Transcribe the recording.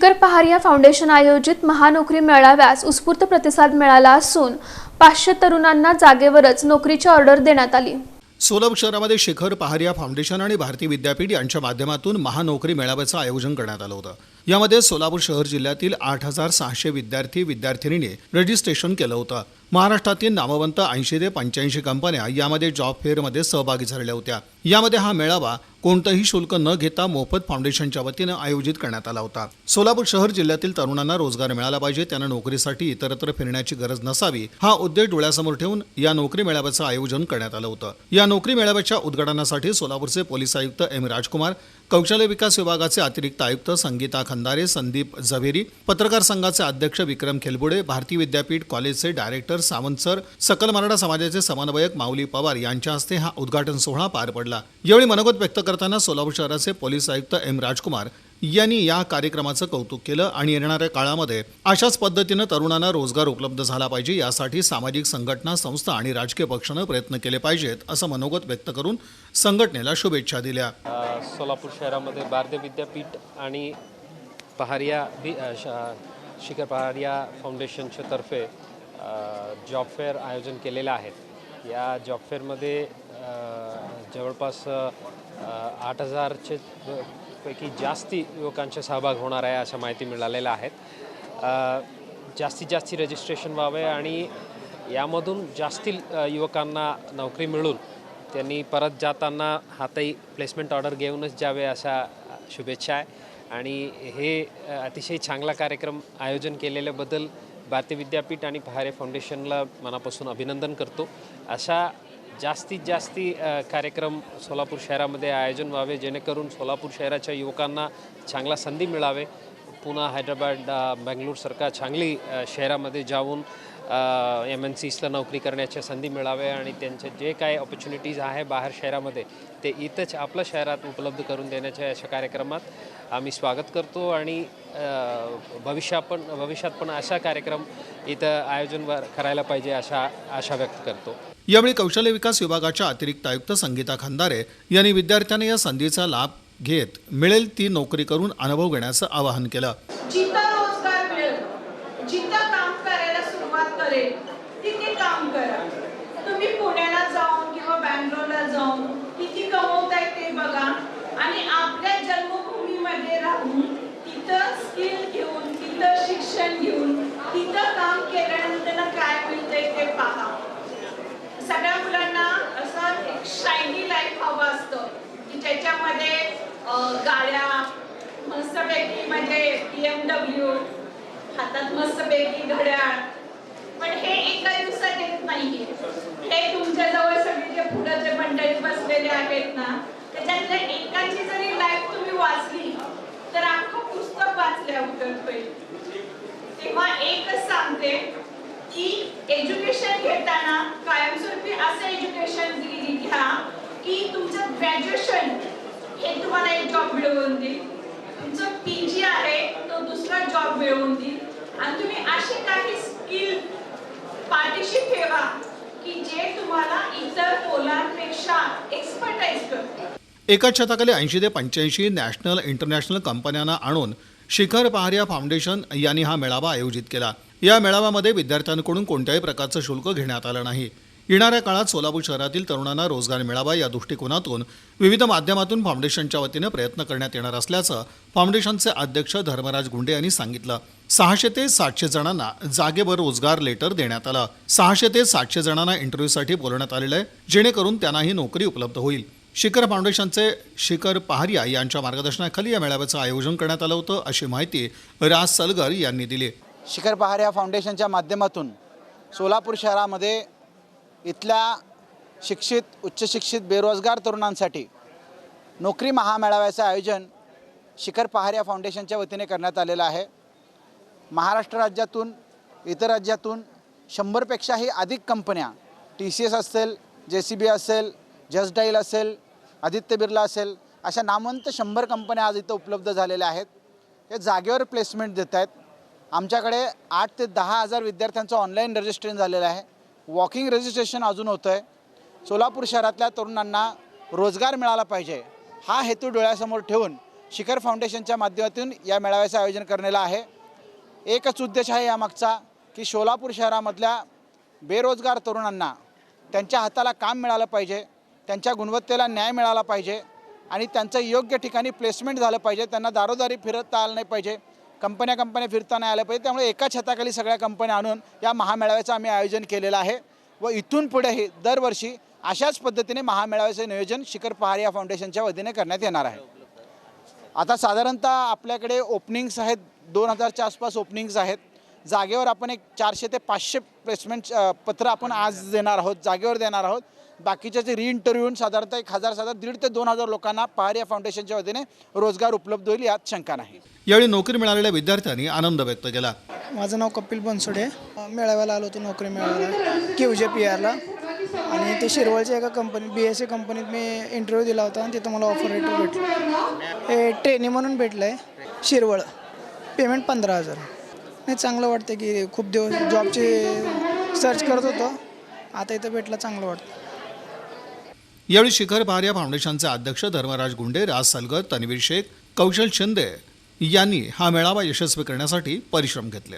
शिखर पहारिया फाउंडेशन आयोजित महानोकरी मेळाव्यास उत्स्फूर्त प्रतिसाद मिळाला असून पाचशे तरुणांना जागेवरच नोकरीची ऑर्डर देण्यात आली. सोलापूर शहरामध्ये शिखर पहारिया फाउंडेशन आणि भारती विद्यापीठ यांच्या माध्यमातून महानोकरी मेळाव्याचं आयोजन करण्यात आलं होतं. यामध्ये सोलापूर शहर जिल्ह्यातील आठ हजार सहाशे विद्यार्थी विद्यार्थिनीने रजिस्ट्रेशन केलं होतं. महाराष्ट्रातील नामवंत ऐंशी ते पंच्याऐंशी कंपन्या यामध्ये जॉब फेअरमध्ये सहभागी झालेल्या होत्या. यामध्ये हा मेळावा कोणतंही शुल्क न घेता मोफत फाउंडेशनच्या वतीनं आयोजित करण्यात आला होता. सोलापूर शहर जिल्ह्यातील तरुणांना रोजगार मिळाला पाहिजे त्यांना नोकरीसाठी इतरत्र फिरण्याची गरज नसावी हा उद्देश डोळ्यासमोर ठेवून या नोकरी मेळाव्याचं आयोजन करण्यात आलं होतं. या नोकरी मेळाव्याच्या उद्घाटनासाठी सोलापूरचे पोलीस आयुक्त एम राजकुमार कौशल्य विकास विभागाचे अतिरिक्त आयुक्त संगीता खंदारे संदीप झवेरी पत्रकार संघाचे अध्यक्ष विक्रम खेलबुडे भारती विद्यापीठ कॉलेजचे डायरेक्टर सावंत सर सकल मराठा समाजाचे समन्वयक माऊली पवार यांच्या हस्ते हा उद्घाटन सोहळा पार पडला. यावेळी मनोगत व्यक्त करताना सोलापूर शहराचे पोलीस आयुक्त एम राजकुमार यांनी या कार्यक्रमाचं कौतुक केलं आणि येणाऱ्या काळामध्ये अशाच पद्धतीनं तरुणांना रोजगार उपलब्ध झाला पाहिजे यासाठी सामाजिक संघटना संस्था आणि राजकीय पक्षानं प्रयत्न केले पाहिजेत असं मनोगत व्यक्त करून संघटनेला शुभेच्छा दिल्या. सोलापूर शहरामध्ये भारतीय विद्यापीठ आणि पहारिया श- शिखर पहारिया फाउंडेशनच्या तर्फे जॉब फेअर आयोजन केलेलं आहे. या जॉब फेअरमध्ये जवळपास आठ हजारचे पैकी जास्ती युवकांचा सहभाग होणार आहे अशा माहिती मिळालेल्या आहेत. जास्तीत जास्ती रजिस्ट्रेशन व्हावे आणि यामधून जास्ती युवकांना नोकरी मिळून त्यांनी परत जाताना हाताही प्लेसमेंट ऑर्डर घेऊनच जावे अशा शुभेच्छा आहे. आणि हे अतिशय चांगला कार्यक्रम आयोजन केलेल्याबद्दल भारतीय विद्यापीठ आणि पहारे फाउंडेशनला मनापासून अभिनंदन करतो. अशा जास्तीत जास्ती कार्यक्रम सोलापूर शहरामध्ये आयोजन व्हावे जेणेकरून सोलापूर शहराच्या युवकांना चांगला संधी मिळावे. पुन्हा हैदराबाद अ, चांगली शहरामध्ये जाऊन एम एन सीजला नोकरी करण्याच्या संधी मिळावे आणि त्यांचे जे काही ऑपॉर्च्युनिटीज आहे बाहेर शहरामध्ये ते इथंच आपल्या शहरात उपलब्ध करून देण्याच्या अशा कार्यक्रमात आम्ही स्वागत करतो आणि अ, भविष्यात पण भविष्यात पण अशा कार्यक्रम इथं आयोजन करायला पाहिजे अशा आशा व्यक्त करतो. यावेळी कौशल्य विकास विभागाच्या अतिरिक्त आयुक्त संगीता खंदारे यांनी विद्यार्थ्यांना या संधीचा लाभ घेत मिळेल ती नोकरी करून अनुभव घेण्याचं आवाहन केलं. जिथं काम करायला सुरुवात करेल तिथे काम करा. तुम्ही पुण्याला जाऊन किंवा बँगलोरला जाऊन किती कमवताय ते बघा आणि आपल्या जन्मभूमीमध्ये राहून तिथं स्किल घेऊन तिथं शिक्षण घेऊन तिथं काम केल्यानंतर काय मिळतंय ते पहा. सगळ्या मुलांना असं एक शायनी लाईफ हवं असतं की ज्याच्यामध्ये गाड्या मस्तपैकी म्हणजे बी एम डब्ल्यू हातात मस्त पैकी घड्याळ. पण हे एका दिवसात येत नाहीये. हे तुमच्या जवळ सगळे जे पुढे जे मंडळी बसलेले आहेत ना त्याच्यातल्या एकाची जरी लाईफ तुम्ही वाचली तर अख्खं पुस्तक वाचल्या उतर तेव्हा एकच सांगते की एज्युकेशन घेताना कायमस्वरूपी असं एज्युकेशन घ्या की तुमचं ग्रॅज्युएशन हे तुम्हाला एक जॉब मिळवून देईल. तुमचं पी जी आहे तो दुसरा जॉब मिळवून देईल. आणि तुम्ही असे काही स्किल पाठीशी ठेवा की जे तुम्हाला इतर पोलांपेक्षा एक्सपर्टाईज करते. एकाच शतकाले ऐंशी ते पंच्याऐंशी नॅशनल इंटरनॅशनल कंपन्यांना आणून शिखर पहारिया फाउंडेशन यांनी हा मेळावा आयोजित केला. या मेळाव्यामध्ये विद्यार्थ्यांकडून कोणत्याही प्रकारचं शुल्क घेण्यात आलं नाही. येणाऱ्या काळात सोलापूर शहरातील तरुणांना रोजगार मिळावा या दृष्टिकोनातून विविध माध्यमातून फाउंडेशनच्या वतीनं प्रयत्न करण्यात येणार असल्याचं फाउंडेशनचे अध्यक्ष धर्मराज गुंडे यांनी सांगितलं. सहाशे ते सातशे जणांना जागेवर रोजगार लेटर देण्यात आलं. सहाशे ते सातशे जणांना इंटरव्ह्यूसाठी बोलवण्यात आलेलं आहे जेणेकरून त्यांनाही नोकरी उपलब्ध होईल. शिखर फाउंडेशनचे शिखर पहारिया यांच्या मार्गदर्शनाखाली या मेळाव्याचं आयोजन करण्यात आलं होतं अशी माहिती राज सलगर यांनी दिली शिखर पहार या फाउंडेशनच्या माध्यमातून सोलापूर शहरामध्ये इथल्या शिक्षित उच्चशिक्षित बेरोजगार तरुणांसाठी नोकरी महामेळाव्याचं आयोजन शिखर पहार या फाउंडेशनच्या वतीने करण्यात आलेलं आहे. महाराष्ट्र राज्यातून इतर राज्यातून शंभरपेक्षाही अधिक कंपन्या टी सी एस असेल जे सी बी असेल जसडाईल असेल आदित्य बिर्ला असेल अशा नामवंत शंभर कंपन्या आज इथं उपलब्ध झालेल्या आहेत. हे जागेवर प्लेसमेंट देत आहेत आमच्याकडे आठ ते दहा हजार विद्यार्थ्यांचं ऑनलाईन रजिस्ट्रेशन झालेलं आहे. वॉकिंग रजिस्ट्रेशन अजून होतं आहे सोलापूर शहरातल्या तरुणांना रोजगार मिळाला पाहिजे. हा हेतू डोळ्यासमोर ठेवून शिखर फाउंडेशनच्या माध्यमातून या मेळाव्याचं आयोजन करण्याला आहे. एकच उद्देश आहे यामागचा की सोलापूर शहरामधल्या बेरोजगार तरुणांना त्यांच्या हाताला काम मिळालं पाहिजे त्यांच्या गुणवत्तेला न्याय मिळाला पाहिजे आणि त्यांचं योग्य ठिकाणी प्लेसमेंट झालं पाहिजे त्यांना दारोदारी फिरत आलं नाही पाहिजे. कंपन्या कंपन्या फिरता नाही आलं पाहिजे. त्यामुळे एका छताखाली सगळ्या कंपन्या आणून या महामेळाव्याचं आम्ही आयोजन केलेलं आहे. व इथून पुढेही दरवर्षी अशाच पद्धतीने महामेळाव्याचं नियोजन शिखर पहार या फाउंडेशनच्या वतीने करण्यात येणार आहे. आता साधारणतः आपल्याकडे ओपनिंग्स आहेत. दोन हजारच्या आसपास ओपनिंग्स आहेत. जागेवर आपण एक चारशे ते पाचशे प्लेसमेंट पत्र आपण आज देणार आहोत. जागेवर देणार आहोत. बाकीचे जे रिइंटरव्ह्यून साधारणतः एक हजार साधारण दीड ते दोन हजार लोकांना पहारिया फाउंडेशनच्या वतीने रोजगार उपलब्ध होईल यात शंका नाही. यावेळी नोकरी मिळालेल्या विद्यार्थ्यांनी आनंद व्यक्त केला. माझं नाव कपिल बनसोडे. मेळाव्याला आलो होतो नोकरी मेळाव्याला क्यू पी आरला आणि ते शिरवळच्या एका कंपनीत बी एस सी कंपनीत मी इंटरव्ह्यू दिला होता आणि तिथं मला ऑफर लेटर भेटलं. हे ट्रेनी म्हणून भेटलं आहे शिरवळ. पेमेंट पंधरा हजार. नाही चांगलं वाटतं की खूप दिवस जॉबचे सर्च करत होतो. आता इथं भेटलं चांगलं वाटतं यावेळी शिखर पहारिया फाउंडेशनचे अध्यक्ष धर्मराज गुंडे राज सलगर तन्वीर शेख कौशल शिंदे यांनी हा मेळावा यशस्वी करण्यासाठी परिश्रम घेतले.